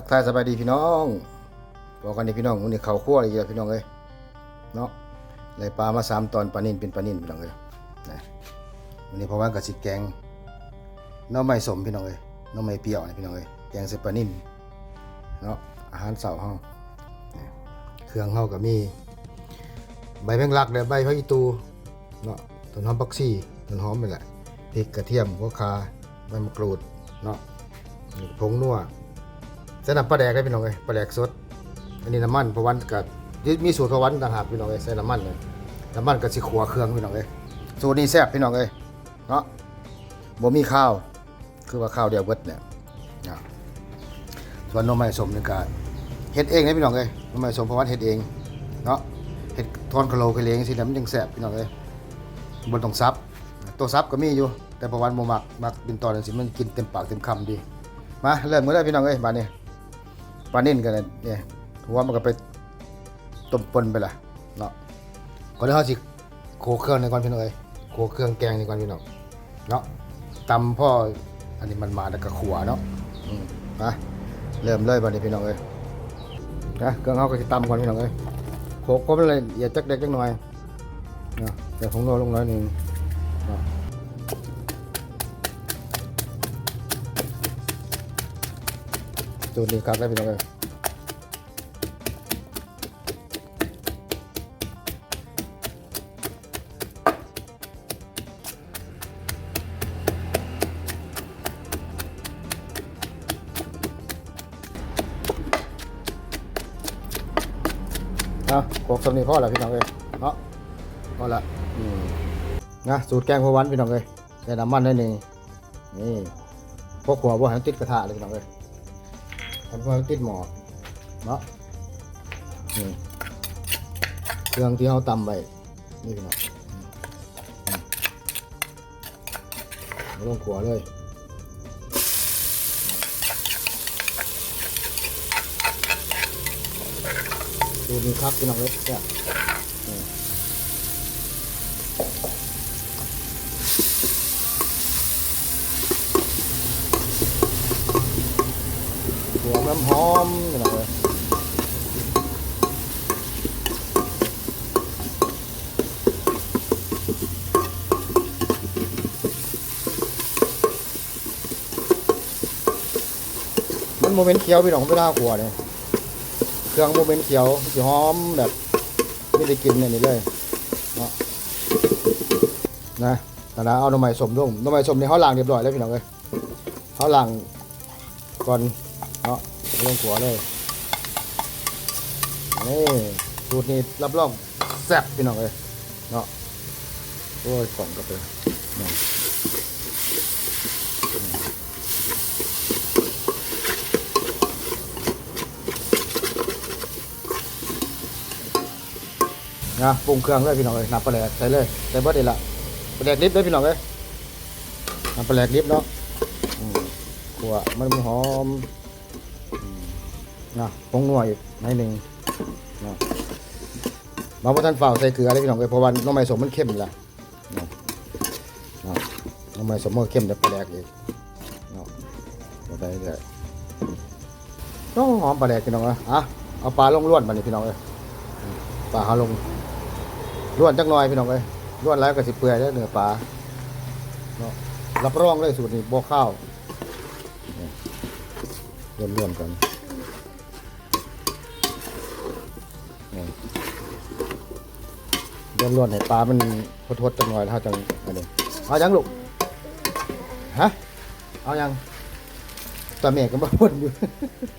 ทักทายสบายดีพี่น้องบอกกันนี่พี่น้องวันนี้เขาคั่วอะไรกันพี่น้องเอ้ยเนาะเลยปลามาสามตอนปลานิ่นเป็นปลานิ่นพี่น้องเอ้ยนะวันนี้เพราะว่ากับสิแกงน้องไม้สมพี่น้องเอ้ยน้องไม้เปรี้ยวนี่พี่น้องเอ้ยแกงใส่ปลานิ่นเนาะอาหารเสาร์เฮานะเครื่องเฮาก็มี ใบแมงลักและใบพะอีตูเนาะต้นหอมปักซี่ต้นหอมนี่แหละพริกกระเทียมหัวคาใบมะกรูดเนาะผงนัว ใส่น้ำปลาแดกได้พี่น้องเอ้ยปลาแดกสด อันนี้น้ำมันพระวันกับมีสูตรพระวันต่างหากพี่น้องเอ้ยใส่น้ำมันเลยน้ำมันกับสิขัวเครื่องพี่น้องเอ้ยสูตรนี้แซ่บพี่น้องเอ้ยเนาะบ่มีข้าว คือว่าข้าวเดียวเบิดเนี่ยนะส่วนนมไม้สมนี่ก็เฮ็ดเองนะพี่น้องเอ้ยนมไม้สมพระวันเฮ็ดเองเนาะเห็ดทอนกะโหลกะเลงสิแล้วมันยังแซ่บพี่น้องเอ้ยบนต้องซับตัวซับก็มีอยู่ แต่ประวันบ่มักมักเป็นตอนจังซี่มันกินเต็มปากเต็มคำดีมาเริ่มมื้อได้พี่น้องเอ้ยบาดนี้ ปลานิ่นกันเนี่ยหัวมันก็ไปต้มปนไปละเนาะก่อนที่เฮาสิโขเครื่องในก่อนพี่น้องเอ้ยโขเครื่องแกงในก่อนพี่น้องเนาะตำพ่ออันนี้มันมาแล้วก็ขัวเนาะอืมาเริ่มเลยบาดนี้พี่น้องเอ้ยนะเครื่องเฮาก็สิตำก่อนพี่น้องเอ้ยโขกก็ไม่เลยอย่าจักเด็กจักหน่อยเนะแต่ของเราลงน้อยหนึ่งนะ ตัวนี้ครับได้พี่น้องเลยนะโขกสำนีพ่อแล้วพี่น้องเลยเนาะพอละนะสูตรแกงพะวันพี่น้องเลยใส่น้ำมันได้หนึ่งนี่พวกหัวบัวหันติดกระทะเลยพี่น้องเลย ทำพวกติดหมอเนาะนี่เครื่องที่เราตำไปนี่พี่น้องอืมอืมไม่ต้องขัวเลยดูมีครับพี่น้องเล็กเนี่ย น้ำหอมพี่น้องเลยมันโมเมนต์เคี้ยวพี่น้องไม่ได้หัวเลยเครื่องโมเมนต์เขียวสีหอมแบบไม่ได้กินเนี่ยนี่เลยเนะนะแต่ละเอาหน่อไม้สมด้วยหน่อไม้สมนี่เขาล้างเรียบร้อยแล้วพี่น้องเลยเขาล้างก่อนเนาะ ลงขัวเลยนี่สูตรนี้รับรองแซ่บพี่น้องเลยเนาะโอ้ยกล่องกาแฟนี่นะปรุงเครื่องเลยพี่น้องเลยน้ำปลาแหลกใส่เลยใส่เบิดเลยละปลาแหลกลิบเลยพี่น้องเลยน้ำปลาแหลกลิบเนาะขัวมันหอมอืม นะปรุงนัวอีกหนิดหนึ่งนะบางพวกท่านฝ่าใส่เกลือเลยพี่น้องเลยเพราะว่าน้องไม้สมมันเข้มอยู่ละนะนะน้องไม้สมมันเข้มแต่ปลาแหลกอีกนาะเอาไปเลยต้องหอมปลาแหลกพี่น้องเลยอะเอาปลาลงล้วนมานี่พี่น้องเลยอืมปลาเขาลงล้วนจักหน่อยพี่น้องเอ้ยล้วนแล้วก็สิเปื่อยแล้วเนื้อปลาเนาะรับรองเลยสูตรนี้บ่ข้าว นี่ล้วนๆกันนี่ล้วนๆให้ปลามันทดๆจังหน่อยแล้วจังอันนี้เอายังลูกฮะเอายังตาเมฆก็มาวนอยู่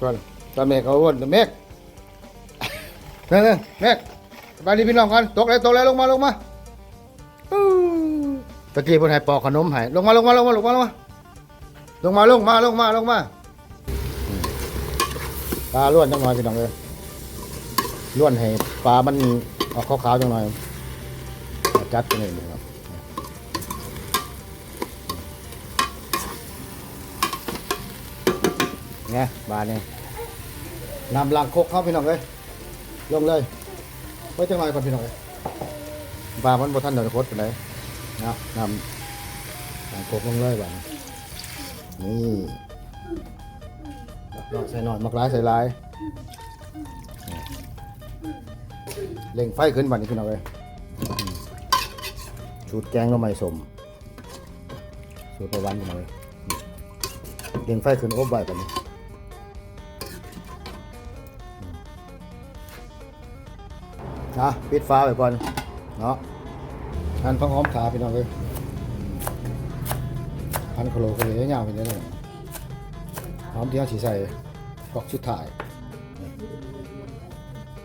ก่อนตาเมฆก็วนตาเมฆเน่ๆเมฆสบายดีพี่น้องกันตกเลยตกเลยลงมาลงมาอู้ตะกี้เพิ่นให้ปอกขนมให้ลงมาลงมาลงมาลงมาลงมาลงมาลงมาลงมาลงมาอืม ปลาล้วนจังหน่อยพี่น้องเลยล้วนให้ปลามันออกขาวๆจังหน่อยจัดไปเลยครับเนี่ยบาเนี่ยนำลังคกเข้าพี่น้องเลยลงเลยไว้จังไรก่อนพี่น้องเอ้ยปลามันบ่ทันเดี๋ยวโคตรไปไหนใดนะนำนำโคกลงเลยบ้างนี่ หน่อยใส่หน่อยมักร้ายใส่ลายเล่งไฟขึ้นบัดนี้พี่น้องเลยสูตรแกงก็ไม่สมสูตรประวันพี่น้องเลยเล่งไฟขึ้นอบไว้บัดนี้นะปิดฟ้าไว้ก่อนเนาะหั่นผักหอมขาพี่น้องเลยหั่นโคโลโคโลยาวไปเลย หอมที่เขาสีใส่กอกชุดถ่ายนี่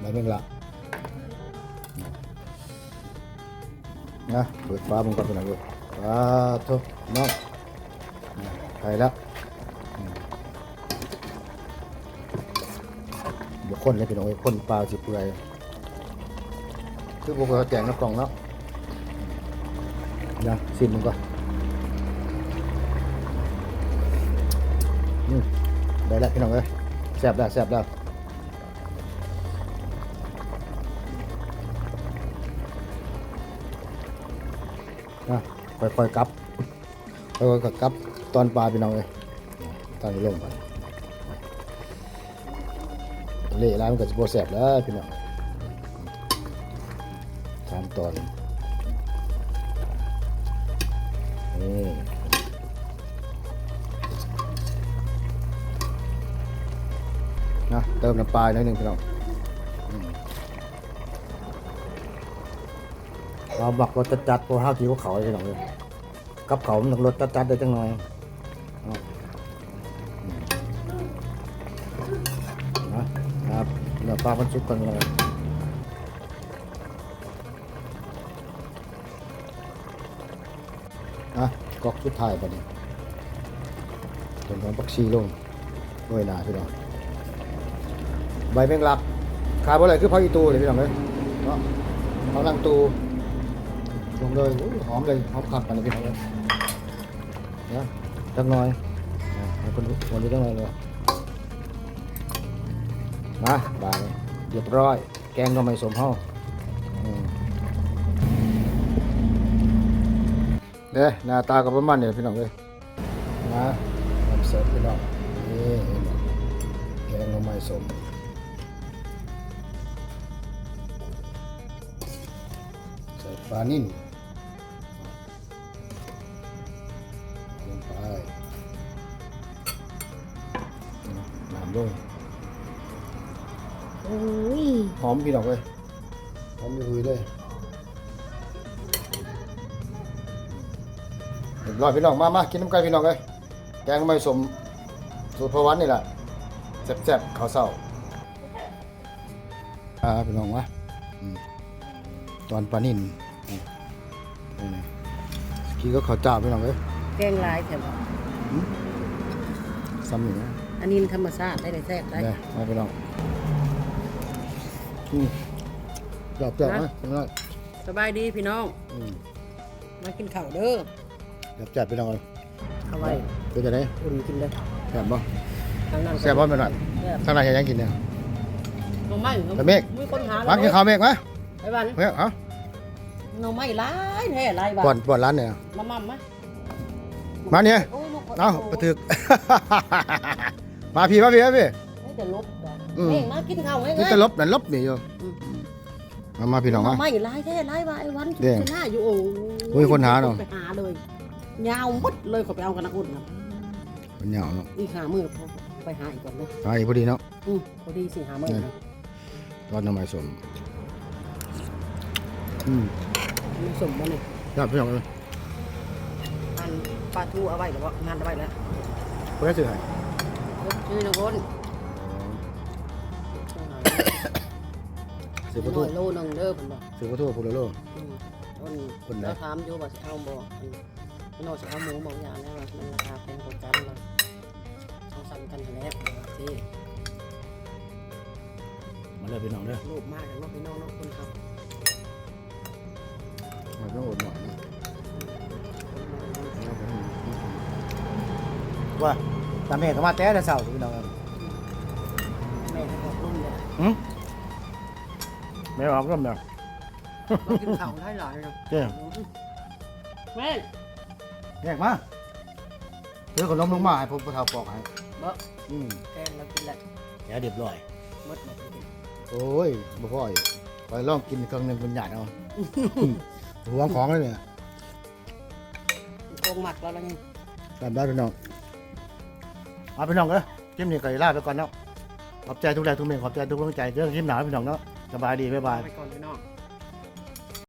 ใบเมงละนะเปิดฟ้ามึงก่อนเป็นอะไรอยู่ว้าทุกน้องไข่แล้วอืมบุคคลเลยพี่น้องคนปลาสิเปื่อยคือพวกเราแจงน้ำกล่องเนาะนะชิมมึงก่อน ได้แล้วพี่น้องเอ้ยแซ่บแล้วแซ่บแล้วนะค่อยๆกลับค่อยๆกลับตอนปลาพี่น้องเอ้ยตอนนี้ลงไปเละแล้วมันก็จะโบแซ่บแล้วพี่น้องสามตอนนี่ เติมน้ำปลาหน่อยหนึ่งพี่น้องเราบักรสจัดๆพอห้ากิโลเขาพี่น้องเลยกับเขามันต้องรสจัดๆได้จังหน่อยนะครับเนื้อปลามันสุกกันเลยอะกอกสุดท้ายปะนี้ต้นหอมปักชีลงด้วยหนาพี่น้อง ใบแมงลักขายบ่อะไรคือพักอีตูเลยพี่น้องเลยเนาะเขาลังตูลงเลยหอมเลยหอมขับกันเลยพี่น้องเลยนะจักหน่อยให้คนคนนี้จักหน่อยเลยมาบายเรียบร้อย แกงก็ไม่สมห้องเด้หน้าตาก็ประมาณนี้พี่น้องเลยนะนำเสิร์ฟพี่น้องนี่แกงก็ไม่สม ปลานิ่นลงไปน้ำด้วยโอ้ยหอมพี่ดอกเลยหอมมีหุยเลยเรียบร้อยพี่น้องมามากินน้ำกันพี่น้องเลยแกงไม่สมสูตรพระวันนี่แหละแซ่บๆข้าวเศร้าอ่าพี่น้องวะอืมตอนปลานิ่ นนี่นี่กี้ก็ข้าวเจ้าพี่น้องเลยแกงลายแถวซ้ำอยู่นะอันนี้ธรรมชาติได้ได้แซ่บได้ได้มาพี่น้องอืมจอบจอบนะพี่น้องสบายดีพี่น้อง อืมมากินข้าวเด้อจับจับพี่น้องเลยเอาไว้เป็นจะได้อุ่นกินเลยแซ่บบ่ทางนั้นแซ่บบ่เป็นหน่อยแซ่บทางไหนยังกินเนี่ยหน่อไม้ตะเมฆมีคนหามากินข้าวเมฆไหมไอ้บ้านเฮ้ยเอา หน่อไม้หลายแท้หลายบาทป่อนป่อนร้านเนี่ยมามั่มไหมมาเนี่ยโอ้ยลูกเอ้าไปถึก มาพี่มาพี่มาพี่ไม่แต่ลบจ้ะอืมเองมากินข้าวไงนี่จะลบนั่นลบนี่อยู่อืม มามาพี่น้องหน่มาอไม้หลายแท้หลายบาทไอ้วันเด้งหน้าอยู่โอ้โอ้ยคนหาเนอะ ไปหาเลยยาวหมดเลยขอไปเอากันนะอุ่นนะเป็นเหงาเนาะอีกหามือไปหาอีกก่อนเลยไปพอดีเนาะ อืมพอดีสิหามือนะรอดน้ำไม้สม อืมมีสมบ่เนี่ยครับพี่น้องเลยอันปลาทูเอาไว้หรือว่างานเอาไว้แล้วคนได้สื่อให้ชื่อนะคนสื่อประหตูน่อยโลนึงเด้อผมบอกสื่อประตูพูดเลยโล อืมคนคนไหนเราถามอยู่ว่าสิเอาบ่พี่น้องสิเอาหมูบางอย่างแล้วว่ามันราคาแพงกว่ากันเลยต้องสั่งกันแน่ที่มาเลยพี่น้องเด้อรูปมากแล้วพี่น้องเนาะคนทำมาต้องอดหน่อยนะว่าตามเหตุมาแต่แต่เสาร์พี่น้องครับแม่ให้บอกรุ่นเลยหืมไม่ออกก็แบบมากินข้าวได้หลายเลยเจ๊แม่แยกมาเดี๋ยวก็ล้มลงมาให้ผมกระเทาปอกให้บ่อืมแกงเรากินแหละเดี๋ยวเรียบร้อยหมดหมดกินโอ้ยบ่พ่ออยู่ไปลองกินเครื่องหนึงเป็นหยาดเอา หวงของเลยเนี่ยโกงหมักแล้วแล้วนี่ตามได้พี่น้องเอาพี่น้องเอ้ยคลิปนี้ก็ลาไปก่อนเนาะขอบใจทุกแรงทุกเมนขอบใจทุกกำลังใจเรื่องคลิปหนาพี่น้องเนาะสบายดีบ๊ายบาย ไปก่อนพี่น้อง